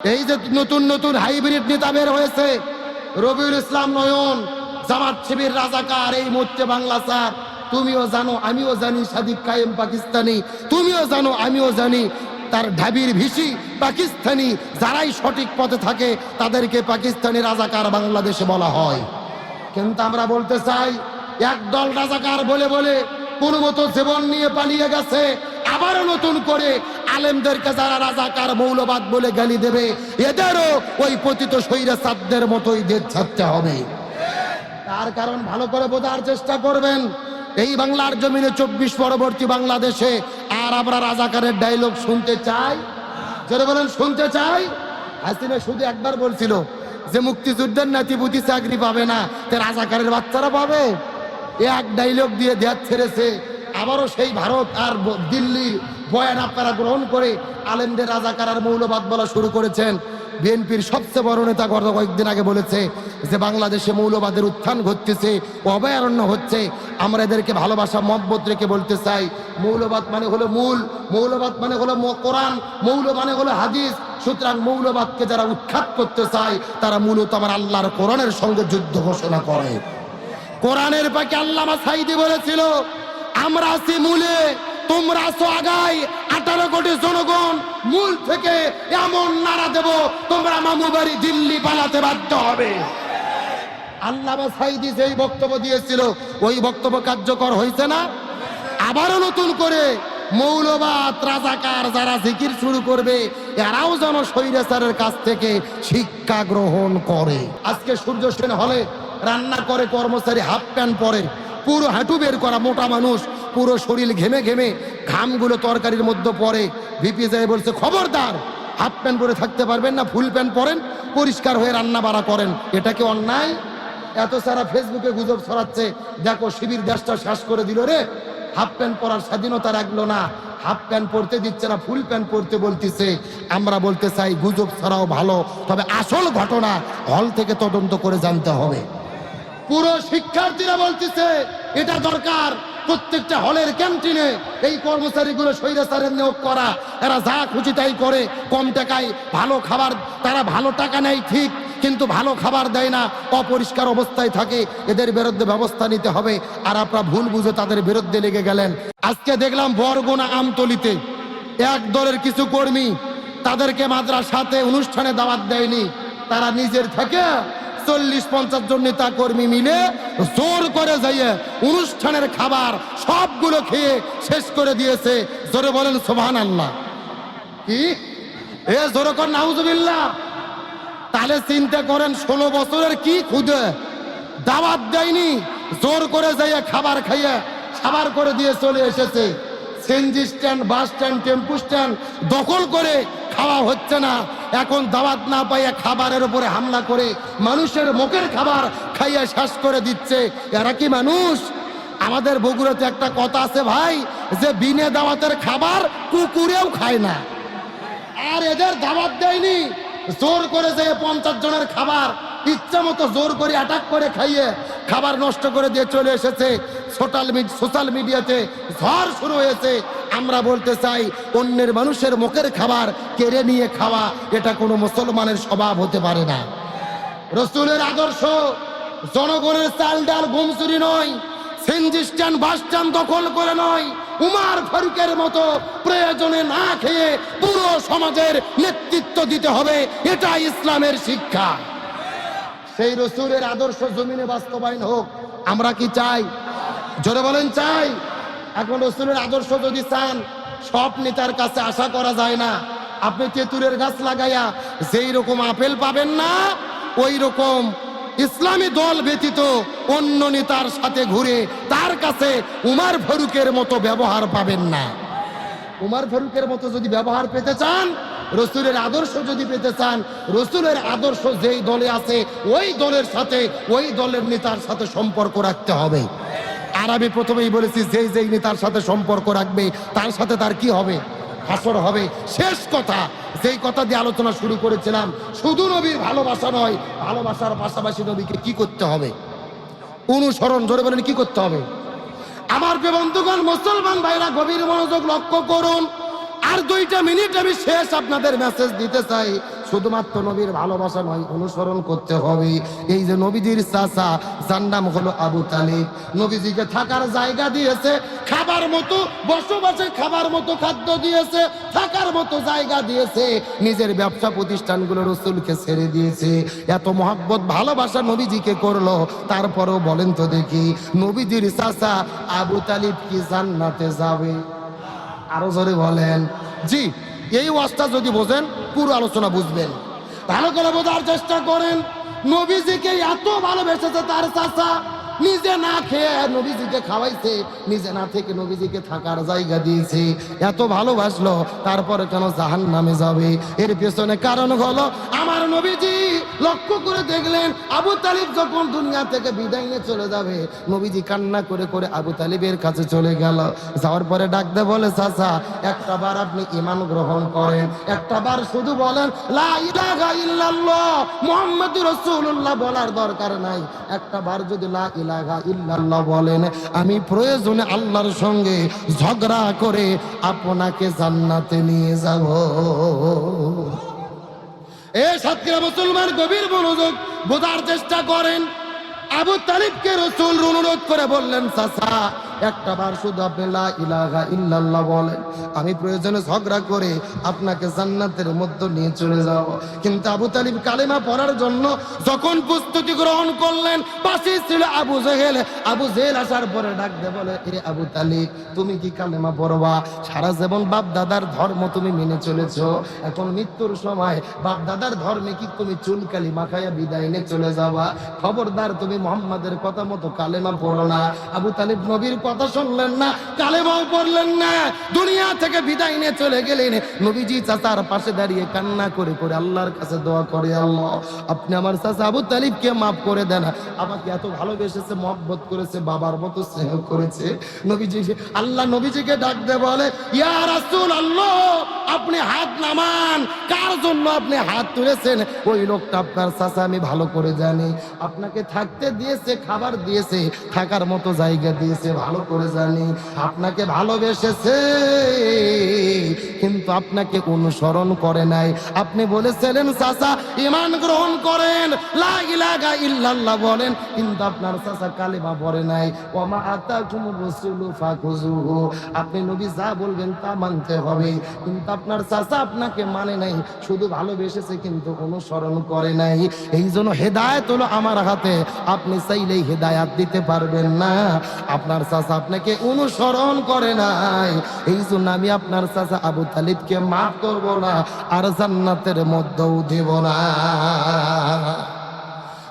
এই যে নতুন নতুন হাইব্রিড নেতা বের হয়েছে, রবিউল ইসলাম নয়ন, জামাত শিবির রাজাকার, এই মুহূর্তে বাংলা স্যার, তুমিও জানো, আমিও জানি সাদিক কায়েম পাকিস্তানি, তুমিও জানো, আমিও জানি তার ঢাবির ভিসি পাকিস্তানি, যারাই সঠিক পথে থাকে, তাদেরকে পাকিস্তানি রাজাকার বাংলাদেশে বলা হয়। কিন্তু আমরা বলতে চাই, একদল রাজাকার বলে বলে কোন মতো জীবন নিয়ে পালিয়ে গেছে, আবারও নতুন করে আলেমদেরকে যারা রাজাকার মৌলবাদ বলে গালি দেবে, এদেরও ওই পতিত সৈরা সাদদের মতোই দেশ ছাড়তে হবে। তার কারণ ভালো করে বোঝার চেষ্টা করবেন, এই বাংলার জমিনে চব্বিশ পরবর্তী বাংলাদেশে আর আমরা রাজাকারের ডায়লগ শুনতে চাই? যারা বলেন, শুনতে চাই? হাসিনা শুধু একবার বলছিল যে মুক্তিযুদ্ধের নাতিপুতি চাকরি পাবে না, তে রাজাকারের বাচ্চারা পাবে? এক ডায়লগ দিয়ে দেয়ার ছেড়েছে আবারও সেই ভারত আর দিল্লির বয়ান আপনারা গ্রহণ করে আলেমদের রাজাকার মৌলবাদ বলা শুরু করেছেন। বিএনপির সবচেয়ে বড় নেতা গত কয়েকদিন আগে বলেছে যে, বাংলাদেশে মৌলবাদের উত্থান ঘটতেছে, অভয়ারণ্য হচ্ছে। আমরা এদেরকে ভালোবাসা, মহব্বত রেখে বলতে চাই, মৌলবাদ মানে হলো মূল, মৌলবাদ মানে হলো কোরআন, মৌল মানে হলো হাদিস। সুতরাং মৌলবাদকে যারা উৎখাত করতে চায়, তারা মূলত আমার আল্লাহর কোরআনের সঙ্গে যুদ্ধ ঘোষণা করে। কোরআনের পাকে আল্লামা সাইদি বলেছিল আমরা আছি মূলে, তোমরা আছো আগাই আঠারো কোটি জনগণ মূল থেকে এমন নারা দেব, তোমরা মামু বাড়ি দিল্লি পালাতে বাধ্য হবে। আল্লামা সাইদি যেই বক্তব্য দিয়েছিল, ওই বক্তব্য কার্যকর হয়েছে না? আবারও নতুন করে মৌলবাদ, রাজাকার যারা জিকির শুরু করবে, এরাও যেন স্বৈরাচারের কাছ থেকে শিক্ষা গ্রহণ করে। আজকে সূর্য সেন হলে রান্না করে, কর্মচারী হাফ প্যান্ট পরে। পুরো হাঁটু বের করা মোটা মানুষ, পুরো শরীর ঘেমে ঘেমে ঘামগুলো তরকারির মধ্যে পড়ে। ভিপি যায় বলছে, খবরদার, হাফ প্যান্ট পরে থাকতে পারবেন না, ফুল প্যান্ট পরেন, পরিষ্কার হয়ে রান্না বাড়া করেন। এটা কি অন্যায়? এত সারা ফেসবুকে গুজব ছড়াচ্ছে। দেখো, শিবির দেশটা শেষ করে দিল রে। হাফ প্যান্ট পরার স্বাধীনতা রাখল না। হাফ প্যান্ট পরতে দিচ্ছে না, ফুল প্যান্ট পরতে বলতেছে। আমরা বলতে চাই, গুজব ছাড়াও ভালো, তবে আসল ঘটনা, হল থেকে তদন্ত করে জানতে হবে। পুরো শিক্ষার্থীরা বলতেছে এটা দরকার। প্রত্যেকটা হলের ক্যান্টিনে এই কর্মচারীগুলো স্বৈরাচারের নিয়োগ করা। এরা যা খুশি তাই করে। কম টাকায় ভালো খাবার, তারা ভালো টাকা নেয় ঠিক, কিন্তু ভালো খাবার দেয় না। অপরিষ্কার অবস্থায় থাকে। এদের বিরুদ্ধে ব্যবস্থা নিতে হবে। আর আপনারা ভুল বুঝে তাদের বিরুদ্ধে লেগে গেলেন। আজকে দেখলাম বরগোনা আমতলিতে এক দলের কিছু কর্মী তাদেরকে মাদ্রাসাতে অনুষ্ঠানে দাওয়াত দেয়নি। তারা নিজের থেকে চল্লিশ পঞ্চাশ জন নেতা কর্মী মিলে জোর করে যাইয়ে অনুষ্ঠানের খাবার সবগুলো খেয়ে শেষ করে দিয়েছে। জোরে বলেন সোভান আল্লাহ কি? এ জোরে কর, নাউজুবিল্লাহ। তাহলে চিন্তা করেন, ষোলো বছরের কি খুদে? দাওয়াত দেয়নি, জোর করে যাইয়ে খাবার খাইয়ে খাবার করে দিয়ে চলে এসেছে। CNG stand, bus stand, tempo stand দখল করে খাওয়া হচ্ছে না। এখন দাওয়াত না পাইয়া খাবারের উপরে হামলা করে মানুষের মুখের খাবার খাইয়া শেষ করে দিচ্ছে। এরা কি মানুষ? আমাদের বগুড়াতে একটা কথা আছে ভাই, যে বিনে দাওয়াতের খাবার কুকুরেও খায় না। আর এদের দাওয়াত দেয়নি। জোর করে যে পঞ্চাশ জনের খাবার ইচ্ছা মতো জোর করে অ্যাটাক করে খাইয়ে খাবার নষ্ট করে দিয়ে চলে এসেছে। সোশ্যাল সোশ্যাল মিডিয়াতে ঝড় শুরু হয়েছে। আমরা বলতে চাই, অন্যের মানুষের মুখের খাবার কেড়ে নিয়ে খাওয়া, এটা কোনো মুসলমানের স্বভাব হতে পারে না। রসুলের আদর্শ, জনগণের চাল ডাল ঘুম চুরি নয় সিএনজি স্ট্যান্ড বাস স্ট্যান্ড দখল করে নয়, উমার ফারুকের মতো প্রয়োজনে না খেয়ে পুরো সমাজের নেতৃত্ব দিতে হবে এটা ইসলামের শিক্ষা। সেই রসুলের আদর্শ জমিনে বাস্তবায়ন হোক, আমরা কি চাই? জোরে বলেন, চাই। এখন রসুলের আদর্শ যদি চান, সব নেতার কাছে আশা করা যায় না। আপনি তেঁতুলের গাছ লাগাইয়া যেই রকম আপেল পাবেন না, ওই রকম ইসলামী দল ব্যতীত অন্য নেতার সাথে ঘুরে তার কাছে উমার ফারুকের মতো ব্যবহার পাবেন না। উমার ফারুকের মতো যদি ব্যবহার পেতে চান রসুলের আদর্শ যদি পেতে চান, রসুলের আদর্শ যেই দলে আছে, ওই দলের সাথে, ওই দলের নেতার সাথে সম্পর্ক রাখতে হবে। আর আমি প্রথমেই বলেছি, যেই যেই নেতার সাথে সম্পর্ক রাখবে, তার সাথে তার কি হবে? হাসর হবে। শেষ কথা, যেই কথা দিয়ে আলোচনা শুরু করেছিলাম, শুধু নবীর ভালোবাসা নয়, ভালোবাসার পাশাপাশি নবীকে কি করতে হবে? অনুসরণ, জোরে বলেন, কি করতে হবে? আমার বন্ধুগণ, মুসলমান ভাইরা, গভীর মনোযোগ লক্ষ্য করুন। আর দুইটা মিনিট আমি শেষ আপনাদের মেসেজ দিতে চাই। শুধুমাত্র নবীর ভালোবাসা নয়, অনুসরণ করতে হবে। এই যে নবীজির চাচা, যার নাম হলো আবু তালিব। নবীজিকে থাকার জায়গা দিয়েছে, খাবার মতো, বসবাসে খাবার মতো খাদ্য দিয়েছে, থাকার মতো জায়গা দিয়েছে। নিজের ব্যবসা প্রতিষ্ঠানগুলো রসুলকে ছেড়ে দিয়েছে। এত মহাব্বত, ভালোবাসা নবীজিকে করল। তারপরেও বলেন তো দেখি, নবীজির চাচা আবু তালিব কি জান্নাতে যাবে? আরও জোরে বলেন। জি, এই ওয়াজটা যদি বোঝেন, পুরো আলোচনা বুঝবেন। ভালো করে বোঝার চেষ্টা করেন, নবীজিকে এত ভালোবেসেছে তার চাচা, নিজে না খেয়ে নবীজিকে খাওয়াইছে, নিজে না থেকে নবীজিকে থাকার জায়গা দিয়েছে। এত ভালোবাসলো, তারপরে কেন জাহান নামে যাবে? এর পেছনে কারণ হলো, আমার নবীজি লক্ষ্য করে দেখলেন আবু তালিব যখন দুনিয়া থেকে বিদায় নিয়ে চলে যাবে, নবীজি কান্না করে করে আবু তালিবের কাছে চলে গেল। যাওয়ার পরে ডাকতে বলে, চাচা, একটা বার আপনি ইমান গ্রহণ করেন। একটা বার শুধু বলেন মুহাম্মাদুর রাসূলুল্লাহ বলার দরকার নাই। একটা বার যদি লা ইল্লাল্লাহ বলেন, আমি প্রয়োজনে আল্লাহর সঙ্গে ঝগড়া করে আপনাকে জান্নাতে নিয়ে যাব। এ সাতক্ষীরা মুসলমান গভীর মনোযোগ বোঝার চেষ্টা করেন। আবু তালিবকে রসুল অনুরোধ করে বললেন, চাচা একটা বার শুধু আপনি ইলাহা ইল্লাল্লাহ বলেন। আমি প্রয়োজনে ঝগড়া করে আপনাকে জান্নাতের মধ্যে নিয়ে চলে যাব। কিন্তু আবু তালিব কালেমা পড়ার জন্য যখন প্রস্তুতি গ্রহণ করলেন, পাশে ছিল আবু জেহেল। আবু জেহেল আসার পরে ডাক দে বলে, এ আবু তালিব, তুমি কি কালেমা পড়বা? সারা জীবন বাপ দাদার ধর্ম তুমি মেনে চলেছো। এখন মৃত্যুর সময় বাপ দাদার ধর্মে কি তুমি চুলকালি মাখাইয়া বিদায় নিয়ে চলে যাবা? খবরদার তুমি মোহাম্মদের কথা মতো কালেমা পড়ো না। আবু তালিব নবীর কথা শুনলেন না, কালেমাও পড়লেন না, দুনিয়া থেকে বিদায় নিয়ে চলে গেলেন। নবীজি চাচার পাশে দাঁড়িয়ে কান্না করে করে আল্লাহর কাছে দোয়া করে, আল্লাহ, আপনি আমার চাচা আবু তালিবকে মাফ করে দেন। আমাকে এত ভালোবেসেছে, মহব্বত করেছে, বাবার মতো স্নেহ করেছে। নবীজি, আল্লাহ নবীজিকে ডাক দে বলে, ইয়া রাসূল আল্লাহ আপনি হাত নামান, কার জন্য আপনি হাত তুলেছেন? ওই লোকটা আপনার চাচা, আমি ভালো করে জানি। আপনাকে থাকতে দিয়েছে, খাবার দিয়েছে, থাকার মতো জায়গা দিয়েছে, ভালো করে জানি, আপনাকে ভালোবেসেছে, কিন্তু আপনাকে অনুসরণ করে নাই। আপনি বলেছিলেন, চাচা ইমান গ্রহণ করেন, লা ইলাহা ইল্লাল্লাহ বলেন। কিন্তু আপনার চাচা কালিমা পড়ে নাই। ওমা ফাকুজুহু আপনি নবী যা বলবেন তা মানতে হবে। কিন্তু আপনার চাচা আপনাকে মানে নাই, শুধু ভালোবেসেছে কিন্তু অনুসরণ করে নাই। এই জন্য হেদায়েত হলো আমার হাতে। আপনি চাইলেই হেদায়াত দিতে পারবেন না। আপনার চাচা আপনাকে অনুসরণ করে নাই। এই জন্য আমি আপনার চাচা আবু তালিবকে মাফ করব না, আর জান্নাতের মধ্যেও দেব না।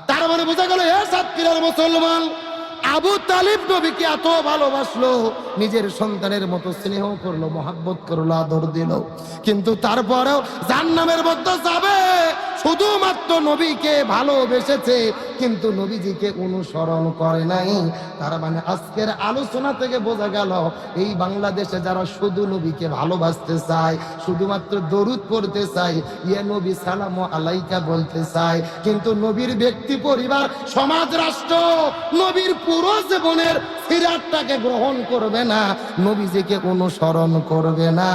তার মানে বোঝা গেল, এ সাতক্ষীরার মুসলমান, আবু তালিব নবীকে এত ভালোবাসলো, নিজের সন্তানের মতো স্নেহ করল, মহাব্বত করল, আদর দিল। কিন্তু তারপরেও জান্নামের মধ্যে যাবে শুধুমাত্র নবীকে ভালোবেসেছে, কিন্তু নবীজিকে অনুসরণ করে নাই। তার মানে আজকের আলোচনা থেকে বোঝা গেল, এই বাংলাদেশে যারা শুধু নবীকে ভালোবাসতে চায়, শুধুমাত্র দরুদ পড়তে চায় ইয়ে নবী সালাম আলাইকা বলতে চায়, কিন্তু নবীর ব্যক্তি পরিবার, সমাজ, রাষ্ট্র, নবীর পুরো জীবনের সিরাতটাকে গ্রহণ করবে না, নবীজিকে অনুসরণ করবে না।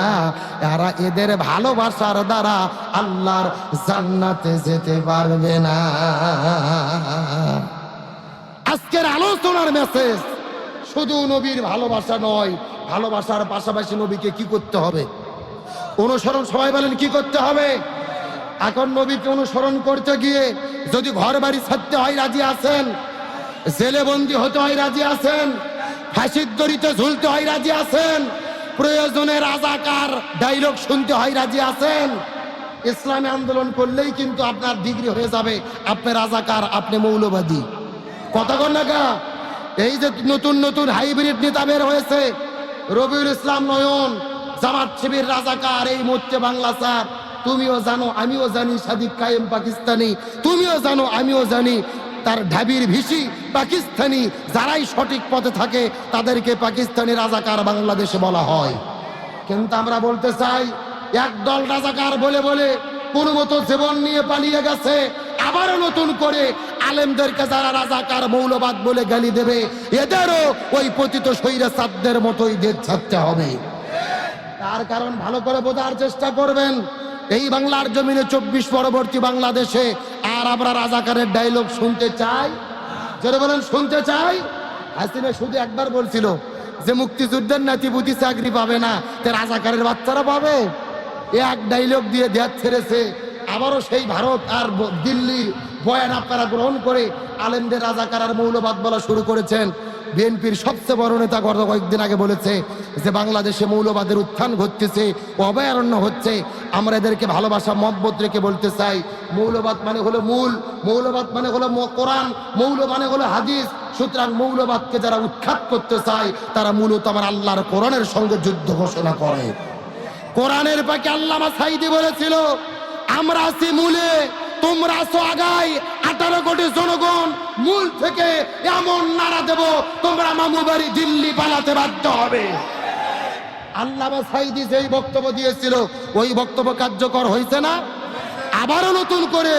এরা এদের ভালোবাসার দ্বারা আল্লাহর জান্নাতে যেতে পারবে না। আজকের আলোচনার মেসেজ শুধু নবীর ভালোবাসা নয়, ভালোবাসার পাশাপাশি নবীকে কি করতে হবে? অনুসরণ, সবাই বলেন কি করতে হবে? এখন নবীকে অনুসরণ করতে গিয়ে যদি ঘর বাড়ি ছাড়তে হয়, রাজি আছেন? জেলে বন্দি হতে হয়, রাজি আছেন? ফাঁসির দড়িতে ঝুলতে হয়, রাজি আছেন? প্রয়োজনে রাজাকার ডাইলগ শুনতে হয়, রাজি আছেন? ইসলামী আন্দোলন করলেই কিন্তু আপনার ডিগ্রি হয়ে যাবে। আপনি রাজাকার, আপনি মৌলবাদী। কথা কন না? এই যে নতুন নতুন হাইব্রিড নেতা বের হয়েছে, রবিউল ইসলাম নয়ন, জামাত শিবির রাজাকার, এই মধ্যে বাংলা স্যার। তুমিও জানো, আমিও জানি সাদিক কায়েম পাকিস্তানি। তুমিও জানো, আমিও জানি তার ঢাবির ভিসি পাকিস্তানি। যারাই সঠিক পথে থাকে, তাদেরকে পাকিস্তানি রাজাকার বাংলাদেশে বলা হয়। কিন্তু আমরা বলতে চাই একদল রাজাকার বলে বলে, কোন মতো জীবন নিয়ে পালিয়ে গেছে। আবারও নতুন করে আলেমদেরকে যারা রাজাকার, মৌলবাদ বলে গালি দেবে, এদেরও ওই পতিত সৈরা সাদদের মতোই দেশ ছাড়তে হবে। তার কারণ ভালো করে বোঝার চেষ্টা করবেন, এই বাংলার জমিনে চব্বিশ পরবর্তী বাংলাদেশে আর আমরা রাজাকারের ডায়লগ শুনতে চাই? যারা বলেন, শুনতে চাই? হাসিনা শুধু একবার বলছিল যে মুক্তিযুদ্ধের নাতিপুতি চাকরি পাবে না, তে রাজাকারের বাচ্চারা পাবে? এক ডাইলগ দিয়ে দেয়ার ছেড়েছে। আবারও সেই ভারত আর দিল্লির বয়ান আপনারা গ্রহণ করে আলেমদের রাজাকার আর মৌলবাদ বলা শুরু করেছেন। বিএনপির সবচেয়ে বড় নেতা গত কয়েকদিন আগে বলেছে যে, বাংলাদেশে মৌলবাদের উত্থান ঘটতেছে, অভয়ারণ্য হচ্ছে। আমরা এদেরকে ভালোবাসা মতবোধ রেখে বলতে চাই, মৌলবাদ মানে হলো মূল, মৌলবাদ মানে হলো কোরআন, মৌল মানে হলো হাদিস। সুতরাং মৌলবাদকে যারা উৎখাত করতে চায়, তারা মূলত আমার আল্লাহর কোরআনের সঙ্গে যুদ্ধ ঘোষণা করে। কোরআনের পাকে আল্লামা সাইদি বলেছিল, আমরা আছি মূলে, তোমরা আছো আগাই আঠারো কোটি জনগণ মূল থেকে এমন নারা দেব, তোমরা মামু বাড়ি দিল্লি পালাতে বাধ্য হবে। আল্লামা সাইদি যেই বক্তব্য দিয়েছিল, ওই বক্তব্য কার্যকর হয়েছে না? আবারও নতুন করে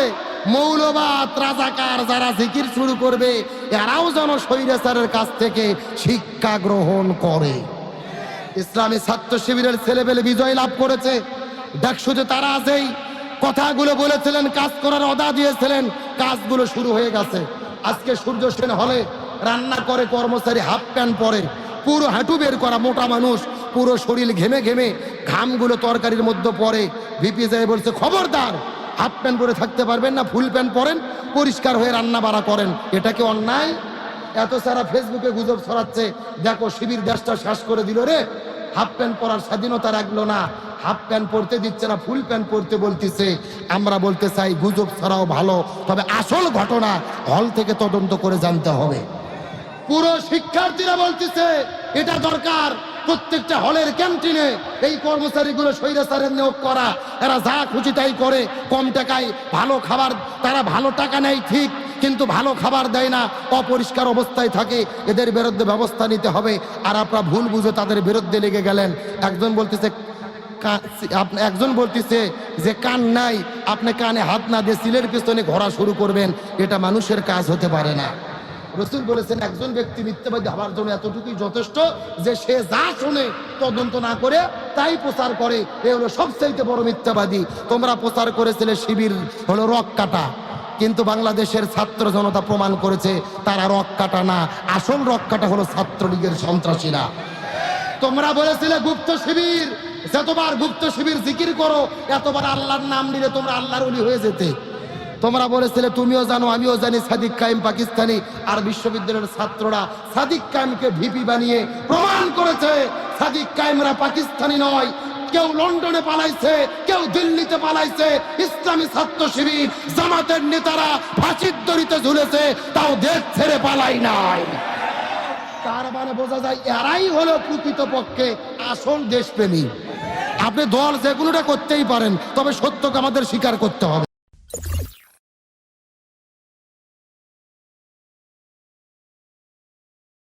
মৌলবাদ, রাজাকার যারা জিকির শুরু করবে, এরাও যেন স্বৈরাচারের কাছ থেকে শিক্ষা গ্রহণ করে। ইসলামী ছাত্র শিবিরের ছেলেবেলে বিজয় লাভ করেছে। ডাকসুতে তারা যেই কথাগুলো বলেছিলেন, কাজ করার অদা দিয়েছিলেন, কাজগুলো শুরু হয়ে গেছে। আজকে সূর্য সেন হলে রান্না করে কর্মচারী হাফ প্যান্ট পরে। পুরো হাঁটু বের করা মোটা মানুষ, পুরো শরীর ঘেমে ঘেমে ঘামগুলো তরকারির মধ্যে পড়ে। ভিপি যায় বলছে, খবরদার, হাফ প্যান্ট পরে থাকতে পারবেন না, ফুল প্যান্ট পরেন, পরিষ্কার হয়ে রান্না বাড়া করেন। এটা কি অন্যায়? এত সারা ফেসবুকে গুজব ছড়াচ্ছে। দেখো শিবির দেশটা শেষ করে দিল রে। হাফ প্যান্ট পরার স্বাধীনতা রাখল না। হাফ প্যান্ট পরতে দিচ্ছে না, ফুল প্যান্ট পরতে বলতেছে। আমরা বলতে চাই গুজব ছাড়াও ভালো, তবে আসল ঘটনা হল থেকে তদন্ত করে জানতে হবে। পুরো শিক্ষার্থীরা বলতেছে, এটা দরকার। প্রত্যেকটা হলের ক্যান্টিনে এই কর্মচারীগুলো স্বৈরাচারের নিয়োগ করা। এরা যা খুশি তাই করে, কম টাকায় ভালো খাবার, তারা ভালো টাকা নেয়, ঠিক। কিন্তু ভালো খাবার দেয় না, অপরিষ্কার অবস্থায় থাকে, এদের বিরুদ্ধে ব্যবস্থা নিতে হবে। আর আপনারা ভুল বুঝে তাদের বিরুদ্ধে লেগে গেলেন। একজন বলতেছে একজন বলতেছে যে, কান নাই, আপনি কানে হাত না দিয়ে সিলের পিছনে ঘোরা শুরু করবেন, এটা মানুষের কাজ হতে পারে না। রসুল বলেছেন, একজন ব্যক্তি মিথ্যাবাদী হওয়ার জন্য এতটুকুই যথেষ্ট যে, সে যা শুনে তদন্ত না করে, তাই প্রচার করে। এ হলো সবচাইতে বড় মিথ্যাবাদী। তোমরা প্রচার করেছিলে শিবির, হলো রক কাটা। কিন্তু বাংলাদেশের ছাত্র জনতা প্রমাণ করেছে, তারা রক কাটা না। আসল রক কাটা হলো ছাত্রলীগের সন্ত্রাসীরা। তোমরা বলেছিলে গুপ্ত শিবির, যতবার গুপ্ত শিবির জিকির করো, এতবার আল্লাহর নাম নিলে তোমরা আল্লাহর উলি হয়ে যেতে। তোমরা বলেছিলে, তুমিও জানো, আমিও জানি সাদিক কাইম পাকিস্তানি আর বিশ্ববিদ্যালয়ের ছাত্ররা সাদিক কাইমকে ভিপি বানিয়ে প্রমাণ করেছে, সাদিক কাইমরা পাকিস্তানি নয় কেউ লন্ডনে পালাইছে, কেউ দিল্লিতে পালাইছে, ইসলামী ছাত্র শিবির, জামাতের নেতারা ফাঁসির দড়িতে ঝুলেছে, তাও দেশ ছেড়ে পালাই নাই। তার মানে বোঝা যায় এরাই হলো প্রকৃতপক্ষে আসল দেশপ্রেমী। আপনি দল যেগুলোটা করতেই পারেন, তবে সত্যকে আমাদের স্বীকার করতে হবে।